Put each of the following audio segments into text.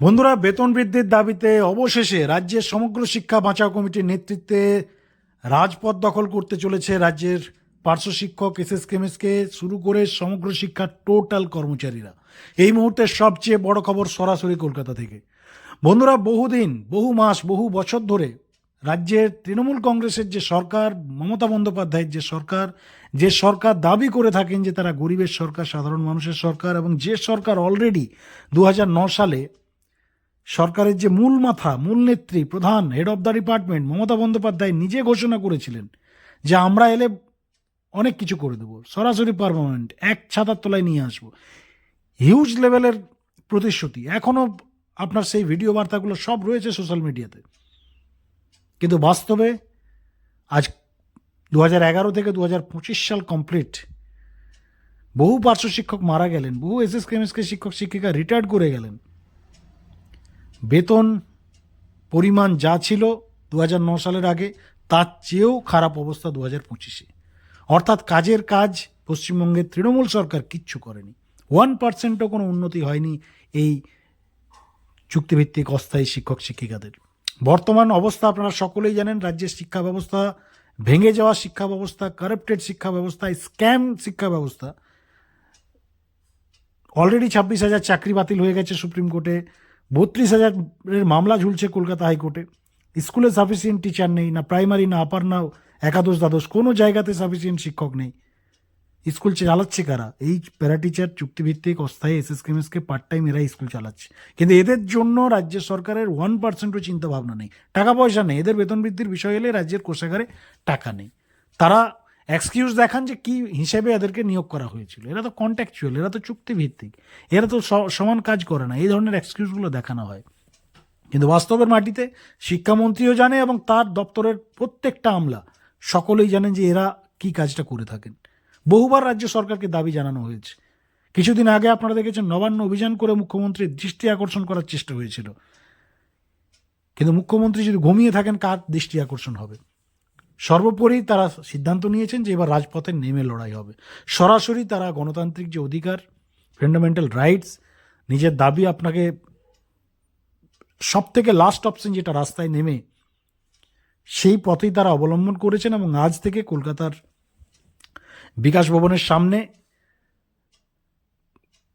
বন্ধুরা, বেতন বৃদ্ধির দাবিতে অবশেষে রাজ্যের সমগ্র শিক্ষা বাঁচাও কমিটির নেতৃত্বে রাজপথ দখল করতে চলেছে রাজ্যের পার্শ্ব শিক্ষক এস এস কেমিসকে শুরু করে সমগ্র শিক্ষার টোটাল কর্মচারীরা। এই মুহূর্তে সবচেয়ে বড় খবর সরাসরি কলকাতা থেকে। বন্ধুরা, বহুদিন, বহু মাস, বহু বছর ধরে রাজ্যের তৃণমূল কংগ্রেসের যে সরকার, মমতা বন্দ্যোপাধ্যায়ের যে সরকার যে সরকার দাবি করে থাকেন যে তারা গরিবের সরকার, সাধারণ মানুষের সরকার এবং যে সরকার অলরেডি দু সালে সরকারের যে মূল মাথা, মূল নেত্রী, প্রধান head of the department Mamata Bandyopadhyay নিজে ঘোষণা করেছিলেন যে আমরা এলে অনেক কিছু করে দেবো। সরাসরি পারমানেন্ট এক ছাতার তলায় নিয়ে আসব। হিউজ লেভেলের প্রতিশ্রুতি। এখনও আপনার সেই ভিডিও বার্তাগুলো সব রয়েছে সোশ্যাল মিডিয়াতে কিন্তু বাস্তবে আজ দু এগারো থেকে দু পঁচিশ সাল কমপ্লিট বহু পার্শ্ব শিক্ষক মারা গেলেন, বহু এস এস কেমিস্টকে শিক্ষক শিক্ষিকা রিটায়ার্ড করে গেলেন। বেতন, পরিমাণ যা ছিল দু সালের আগে, তার চেয়েও খারাপ অবস্থা দু হাজার পঁচিশে। অর্থাৎ কাজের কাজ পশ্চিমবঙ্গের তৃণমূল সরকার কিচ্ছু করেনি। ওয়ান পার্সেন্টও কোনো উন্নতি হয়নি এই চুক্তিভিত্তিক অস্থায়ী শিক্ষক শিক্ষিকাদের। বর্তমান অবস্থা আপনারা সকলেই জানেন, রাজ্যের শিক্ষা ব্যবস্থা, ভেঙে যাওয়া শিক্ষা ব্যবস্থা কারাপ্টেড শিক্ষা ব্যবস্থা স্ক্যাম শিক্ষা ব্যবস্থা। অলরেডি ছাব্বিশ হাজার চাকরি বাতিল হয়ে গেছে সুপ্রিম কোর্টে। বত্রিশ হাজারের মামলা ঝুলছে কলকাতা হাইকোর্টে। স্কুলে সাফিসিয়েন্ট টিচার নেই, না প্রাইমারি না আপার না একাদশ, দ্বাদশ, কোনো জায়গাতে সাফিসিয়েন্ট শিক্ষক নেই। স্কুল চালাচ্ছে কারা? এই প্যারা টিচার চুক্তিভিত্তিক অস্থায়ী এস এস কেমএসকে পার্ট টাইম এরা স্কুল চালাচ্ছে। কিন্তু এদের জন্য রাজ্য সরকারের ওয়ান পার্সেন্টও চিন্তা ভাবনা নেই। টাকা পয়সা নেই, এদের বেতন বৃদ্ধির বিষয় এলে রাজ্যের কোষাগারে টাকা নেই। তারা এক্সকিউজ দেখান যে কি হিসেবে এদেরকে নিয়োগ করা হয়েছিল। এরা তো কন্ট্যাকচুয়াল এরা তো চুক্তিভিত্তিক। এরা তো সমান কাজ করে না। এই ধরনের এক্সকিউজগুলো দেখানো হয়। কিন্তু বাস্তবের মাটিতে শিক্ষামন্ত্রীও জানে এবং তার দপ্তরের প্রত্যেকটা আমলা সকলেই জানেন যে এরা কি কাজটা করে থাকেন। বহুবার রাজ্য সরকারকে দাবি জানানো হয়েছে। কিছুদিন আগে আপনারা দেখেছেন নবান্ন অভিযান করে মুখ্যমন্ত্রীর দৃষ্টি আকর্ষণ করার চেষ্টা হয়েছিল। কিন্তু মুখ্যমন্ত্রী যদি ঘুমিয়ে থাকেন, কার দৃষ্টি আকর্ষণ হবে? সর্বোপরি তারা সিদ্ধান্ত নিয়েছেন যে এবার রাজপথে নেমে লড়াই হবে। সরাসরি তারা গণতান্ত্রিক যে অধিকার ফান্ডামেন্টাল রাইটস নিজের দাবি আপনাকে সব থেকে লাস্ট অপশন যেটা রাস্তায় নেমে, সেই পথেই তারা অবলম্বন করেছেন এবং আজ থেকে কলকাতার বিকাশ ভবনের সামনে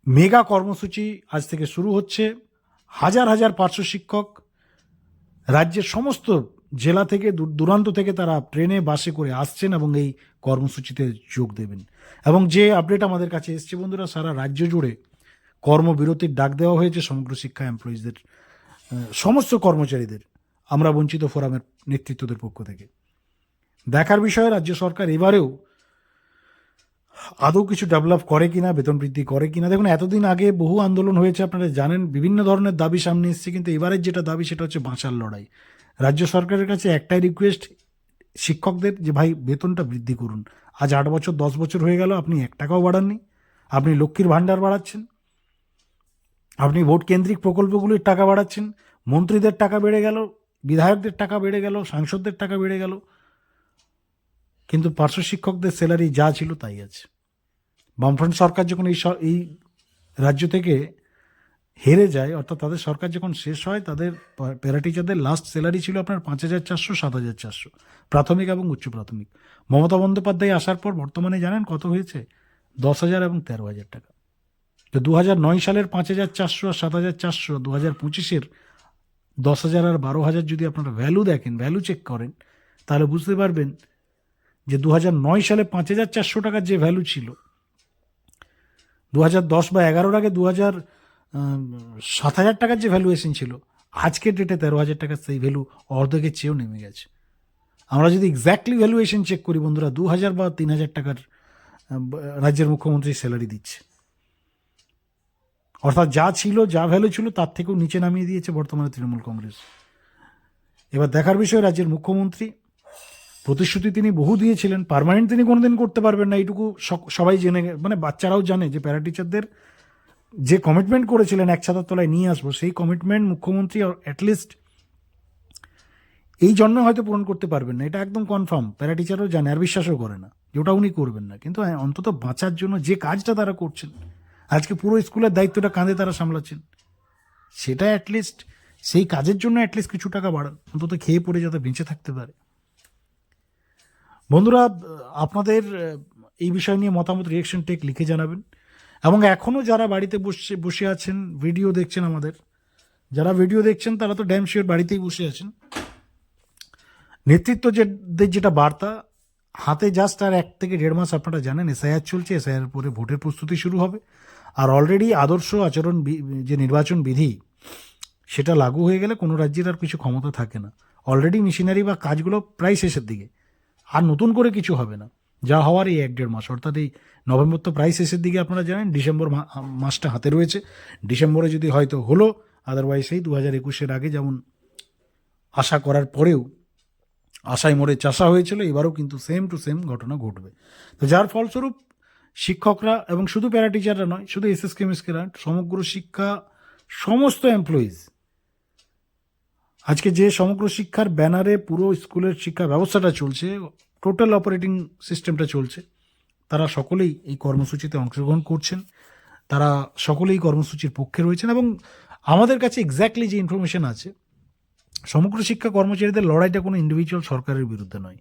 মেগা কর্মসূচি আজ থেকে শুরু হচ্ছে। হাজার হাজার পার্শ্ব শিক্ষক, রাজ্যের সমস্ত জেলা থেকে, দূর, দূরান্ত থেকে তারা ট্রেনে, বাসে করে আসছেন এবং এই কর্মসূচিতে যোগ দেবেন। এবং যে আপডেট আমাদের কাছে এসছে বন্ধুরা, সারা রাজ্য জুড়ে কর্মবিরতির ডাক দেওয়া হয়েছে সমগ্র শিক্ষা এমপ্লয়িজদের সমস্ত কর্মচারীদের, আমরা বঞ্চিত ফোরামের নেতৃত্বদের পক্ষ থেকে। দেখার বিষয়ে, রাজ্য সরকার এবারেও আদৌ কিছু ডেভেলপ করে কিনা, বেতন বৃদ্ধি করে কিনা, দেখুন, এতদিন আগে বহু আন্দোলন হয়েছে, আপনারা জানেন, বিভিন্ন ধরনের দাবি সামনে এসছে, কিন্তু এবারের যেটা দাবি, সেটা হচ্ছে বাঁচার লড়াই। রাজ্য সরকারের কাছে একটাই রিকোয়েস্ট শিক্ষকদের যে ভাই বেতনটা বৃদ্ধি করুন। আজ আট বছর, দশ বছর হয়ে গেল, আপনি এক টাকাও বাড়াননি। আপনি লক্ষ্মীর ভাণ্ডার বাড়াচ্ছেন। আপনি ভোট কেন্দ্রিক প্রকল্পগুলির টাকা বাড়াচ্ছেন। মন্ত্রীদের টাকা বেড়ে গেল, বিধায়কদের টাকা বেড়ে গেল, সাংসদদের টাকা বেড়ে গেল। কিন্তু পার্শ্ব শিক্ষকদের স্যালারি যা ছিল তাই আছে। বামফ্রন্ট সরকার যখন এই এই রাজ্য থেকে হেরে যায়, অর্থাৎ তাদের সরকার যখন শেষ হয়, তাদের পা- প্যারা টিচারদের লাস্ট স্যালারি ছিল আপনার পাঁচ হাজার চারশো, সাত হাজার চারশো, প্রাথমিক এবং উচ্চ প্রাথমিক। মমতা বন্দ্যোপাধ্যায় আসার পর বর্তমানে জানেন কত হয়েছে? দশ হাজার এবং তেরো হাজার টাকা। তো দু হাজার নয় সালের পাঁচ হাজার চারশো আর সাত হাজার চারশো, দু হাজার পঁচিশের দশ হাজার আর বারো হাজার যদি আপনারা ভ্যালু দেখেন ভ্যালু চেক করেন, তাহলে বুঝতে পারবেন যে দু হাজার নয় সালে পাঁচ হাজার চারশো টাকার যে ভ্যালু ছিল, দু হাজার দশ বা এগারোর আগে দু হাজার সাত হাজার টাকার যে ভ্যালুয়েশন ছিল, আজকের ডেটে তেরো হাজার টাকার সেই ভ্যালু অর্ধেকের চেয়েও নেমে গেছে। আমরা যদি এক্স্যাক্টলি ভ্যালুয়েশন চেক করি বন্ধুরা দু হাজার বা তিন হাজার টাকার রাজ্যের মুখ্যমন্ত্রী স্যালারি দিচ্ছে। অর্থাৎ যা ছিল, যা ভ্যালু ছিল, তার থেকেও নিচে নামিয়ে দিয়েছে বর্তমানে তৃণমূল কংগ্রেস। এবার দেখার বিষয়, রাজ্যের মুখ্যমন্ত্রী, প্রতিশ্রুতি তিনি বহু দিয়েছিলেন পার্মানেন্ট তিনি কোনোদিন করতে পারবেন না, এইটুকু সবাই জেনে মানে বাচ্চারাও জানে যে প্যারা টিচারদের যে কমিটমেন্ট করেছিলেন এক ছাতার তলায় নিয়ে আসব সেই কমিটমেন্ট মুখ্যমন্ত্রী অ্যাটলিস্ট এই জন্য হয়তো পূরণ করতে পারবেন না। এটা একদম কনফার্ম প্যারা টিচারও জানে আর বিশ্বাসও করে না যে ওটা উনি করবেন না। কিন্তু হ্যাঁ, অন্তত বাঁচার জন্য যে কাজটা তারা করছেন আজকে পুরো স্কুলের দায়িত্বটা কাঁধে তারা সামলাচ্ছেন সেটা অ্যাটলিস্ট সেই কাজের জন্য অ্যাটলিস্ট কিছু টাকা বাড়ান অন্তত খেয়ে পড়ে যাতে বেঁচে থাকতে পারে। বন্ধুরা আপনাদের এই বিষয় নিয়ে মতামত রিয়েকশন টেক লিখে জানাবেন। এবং এখনও যারা বাড়িতে বসে বসে আছেন ভিডিও দেখছেন আমাদের, যারা ভিডিও দেখছেন, তারা তো ড্যাম শিওর বাড়িতেই বসে আছেন। নেতৃত্ব যে, দের যেটা বার্তা, হাতে জাস্ট আর এক থেকে দেড় মাস আপনারা জানেন এসআইআর চলছে এসআইআর পরে ভোটের প্রস্তুতি শুরু হবে। আর অলরেডি আদর্শ আচরণ যে নির্বাচন বিধি, সেটা লাগু হয়ে গেলে কোনো রাজ্যের আর কিছু ক্ষমতা থাকে না। অলরেডি মেশিনারি বা কাজগুলো প্রায় শেষের দিকে। আর নতুন করে কিছু হবে না। যা হওয়ার এই এক দেড় মাস। অর্থাৎ এই নভেম্বর তো প্রায় শেষের দিকে আপনারা জানেন, ডিসেম্বর মাসটা হাতে রয়েছে। ডিসেম্বরে যদি হয়তো হলো আদারওয়াইজ এই দু হাজার একুশের আগে যেমন আশা করার পরেও আশায় মরে চাষা হয়েছিল, এবারও কিন্তু সেম টু সেম ঘটনা ঘটবে। তো যার ফলস্বরূপ শিক্ষকরা এবং শুধু প্যারা টিচাররা নয়, শুধু এস এস কেমিস্টরা সমগ্র শিক্ষা সমস্ত এমপ্লয়িজ আজকে যে সমগ্র শিক্ষার ব্যানারে পুরো স্কুলের শিক্ষা ব্যবস্থাটা চলছে টোটাল অপারেটিং সিস্টেমটা চলছে। তারা সকলেই এই কর্মসূচিতে অংশগ্রহণ করছেন। তারা সকলেই কর্মসূচির পক্ষে রয়েছেন এবং আমাদের কাছে এক্স্যাক্টলি যে ইনফরমেশন আছে, সমগ্র শিক্ষা কর্মচারীদের লড়াইটা কোনো ইন্ডিভিজুয়াল সরকারের বিরুদ্ধে নয়।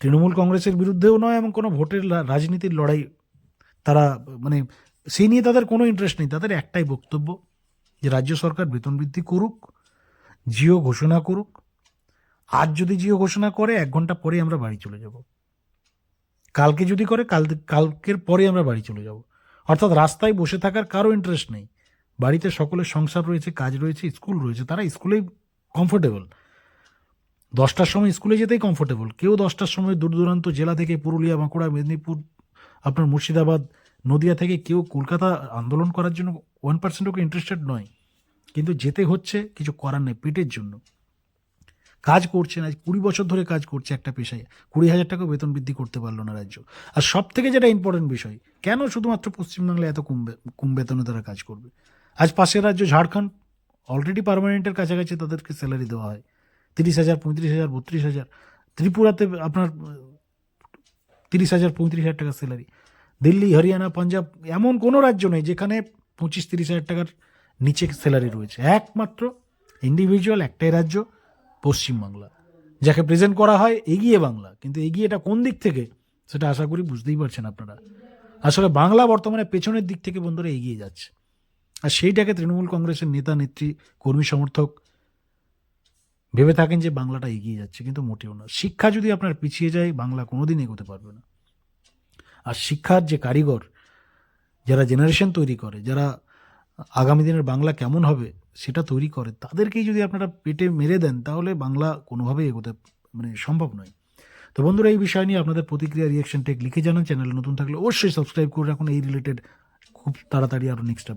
তৃণমূল কংগ্রেসের বিরুদ্ধেও নয় এবং কোনো ভোটের রাজনীতির লড়াই তারা মানে সেই নিয়ে তাদের কোনো ইন্টারেস্ট নেই। তাদের একটাই বক্তব্য যে, রাজ্য সরকার বেতন বৃদ্ধি করুক, জিও ঘোষণা করুক আজ যদি জিও ঘোষণা করে, এক ঘণ্টা পরে আমরা বাড়ি চলে যাব। কালকে যদি করে, কাল কালকের পরে আমরা বাড়ি চলে যাব। অর্থাৎ রাস্তায় বসে থাকার কারও ইন্টারেস্ট নেই। বাড়িতে সকলের সংসার রয়েছে, কাজ রয়েছে, স্কুল রয়েছে, তারা স্কুলেই কমফোর্টেবল দশটার সময় স্কুলে যেতেই কমফোর্টেবল কেউ দশটার সময় দূর দূরান্ত জেলা থেকে পুরুলিয়া, বাঁকুড়া, মেদিনীপুর, আপনার মুর্শিদাবাদ, নদিয়া থেকে কেউ কলকাতা আন্দোলন করার জন্য ওয়ান পার্সেন্টও ইন্টারেস্টেড নয়। কিন্তু যেতে হচ্ছে, কিছু করার নেই, পেটের জন্য। কাজ করছেন আজ কুড়ি বছর ধরে কাজ করছে একটা পেশায়, কুড়ি হাজার টাকা বেতন বৃদ্ধি করতে পারল না রাজ্য। আর সব থেকে যেটা ইম্পর্টেন্ট বিষয়, কেন শুধুমাত্র পশ্চিমবাংলায় এত কম কম বেতনে তারা কাজ করবে? আজ পাশের রাজ্য ঝাড়খণ্ড অলরেডি পারমানেন্টের কাছাকাছি তাদেরকে স্যালারি দেওয়া হয়। তিরিশ হাজার, পঁয়ত্রিশ হাজার, বত্রিশ হাজার। ত্রিপুরাতে আপনার তিরিশ হাজার, পঁয়ত্রিশ হাজার টাকা স্যালারি দিল্লি, হরিয়ানা, পাঞ্জাব, এমন কোনো রাজ্য নেই যেখানে পঁচিশ, তিরিশ হাজার টাকার নিচে স্যালারি রয়েছে। একমাত্র ইন্ডিভিজুয়াল একটাই রাজ্য পশ্চিমবাংলা। যাকে প্রেজেন্ট করা হয় এগিয়ে বাংলা। কিন্তু এগিয়েটা কোন দিক থেকে, সেটা আশা করি বুঝতেই পারছেন আপনারা। আসলে বাংলা বর্তমানে পেছনের দিক থেকে বন্ধুরা এগিয়ে যাচ্ছে। আর সেইটাকে তৃণমূল কংগ্রেসের নেতা, নেত্রী, কর্মী, সমর্থক ভেবে থাকেন যে বাংলাটা এগিয়ে যাচ্ছে, কিন্তু মোটেও না। শিক্ষা যদি আপনার পিছিয়ে যায়, বাংলা কোনোদিন এগোতে পারবে না। আর শিক্ষার যে কারিগর, যারা জেনারেশন তৈরি করে, যারা আগামী দিনের বাংলা কেমন হবে সেটা তৈরি করে, তাদেরকেই যদি আপনারা পেটে মেরে দেন, তাহলে বাংলা কোনোভাবেই এগোতে মানে সম্ভব নয়। তো বন্ধুরা, এই বিষয় নিয়ে আপনাদের প্রতিক্রিয়া রিয়াকশন টেক লিখে জানান। চ্যানেল নতুন থাকলে অবশ্যই সাবস্ক্রাইব করে রাখুন। এই রিলেটেড খুব তাড়াতাড়ি আরও নেক্সট আপডেট